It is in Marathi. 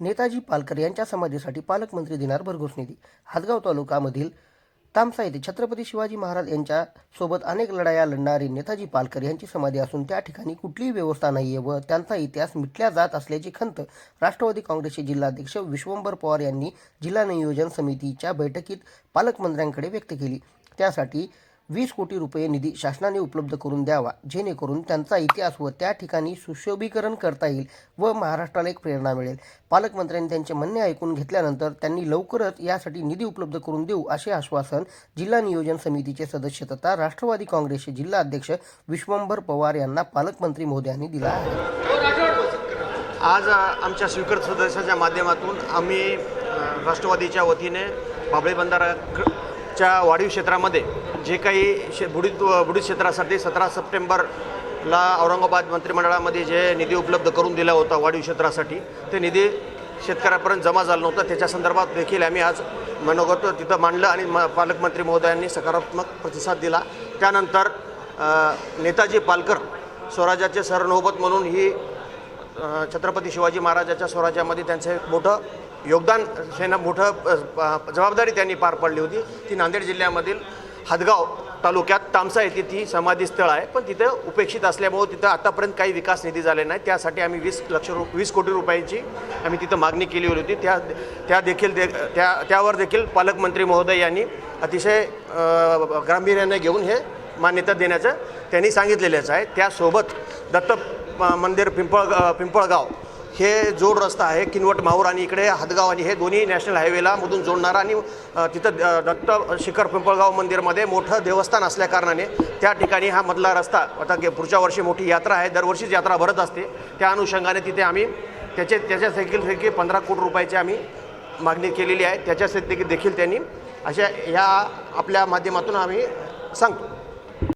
नेताजी पालकर यांच्या समाधीसाठी पालकमंत्री देणार भरघोस निधी. हातगाव तालुक्यामधील तामसा येथे छत्रपती शिवाजी महाराज यांच्या सोबत अनेक लढाया लढणारे नेताजी पालकर यांची समाधी असून त्या ठिकाणी कुठलीही व्यवस्था नाही आहे व त्यांचा इतिहास मिटल्या जात असल्याची खंत राष्ट्रवादी काँग्रेसचे जिल्हाध्यक्ष विश्वंभर पवार यांनी जिल्हा नियोजन समितीच्या बैठकीत पालकमंत्र्यांकडे व्यक्त केली. त्यासाठी वीस कोटी रुपये निधी शासनाने उपलब्ध करून द्यावा जेणेकरून त्यांचा इतिहास व त्या ठिकाणी सुशोभीकरण करता येईल व महाराष्ट्राला एक प्रेरणा मिळेल. पालकमंत्र्यांनी त्यांचे म्हणणे ऐकून घेतल्यानंतर त्यांनी लवकरच यासाठी निधी उपलब्ध करून देऊ असे आश्वासन जिल्हा नियोजन समितीचे सदस्य तथा राष्ट्रवादी काँग्रेसचे जिल्हा अध्यक्ष विश्वंभर पवार यांना पालकमंत्री मोदयांनी दिला आहे. आज आमच्या स्वीकृत सदस्याच्या माध्यमातून आम्ही राष्ट्रवादीच्या वतीने बाबळे च्या वाढीव क्षेत्रामध्ये जे काही शे बुडीत बुडीत क्षेत्रासाठी सतरा सप्टेंबरला औरंगाबाद मंत्रिमंडळामध्ये जे निधी उपलब्ध करून दिला होता वाढीव क्षेत्रासाठी ते निधी शेतकऱ्यापर्यंत जमा झाला नव्हता. त्याच्या संदर्भात देखील आम्ही आज मनोगत तिथं मांडलं आणि म पालकमंत्री महोदयांनी सकारात्मक प्रतिसाद दिला. त्यानंतर नेताजी पालकर स्वराज्याचे सरनोबत म्हणून ही छत्रपती शिवाजी महाराजाच्या स्वराज्यामध्ये त्यांचं एक मोठं योगदान सेना मोठं जबाबदारी त्यांनी पार पाडली होती. ती नांदेड जिल्ह्यामधील हदगाव तालुक्यात तामसा येथे ती समाधी स्थळ आहे. पण तिथं उपेक्षित असल्यामुळं तिथं आतापर्यंत काही विकास निधी झाले नाही त्यासाठी आम्ही वीस लक्ष रु वीस कोटी रुपयांची आम्ही तिथं मागणी केली होती. त्या त्या देखील दे त्या त्यावर देखील पालकमंत्री महोदय यांनी अतिशय गांभीर्याने घेऊन हे मान्यता देण्याचं त्यांनी सांगितलेलंच आहे. त्यासोबत दत्त मंदिर पिंपळ पिंपळगाव हे जोड रस्ता आहे. किनवट माहूर आणि इकडे हदगाव आणि हे दोन्ही नॅशनल हायवेला मधून जोडणारा आणि तिथं दत्त शिखर पिंपळगाव मंदिरमध्ये मोठं देवस्थान असल्याकारणाने त्या ठिकाणी हा मधला रस्ता आता पुढच्या वर्षी मोठी यात्रा आहे. दरवर्षीच यात्रा भरत असते. त्या अनुषंगाने तिथे आम्ही त्याचे त्याच्या देखील पंधरा कोटी रुपयाची आम्ही मागणी केलेली आहे. त्याच्यासाठी देखील त्यांनी अशा ह्या आपल्या माध्यमातून आम्ही सांगतो.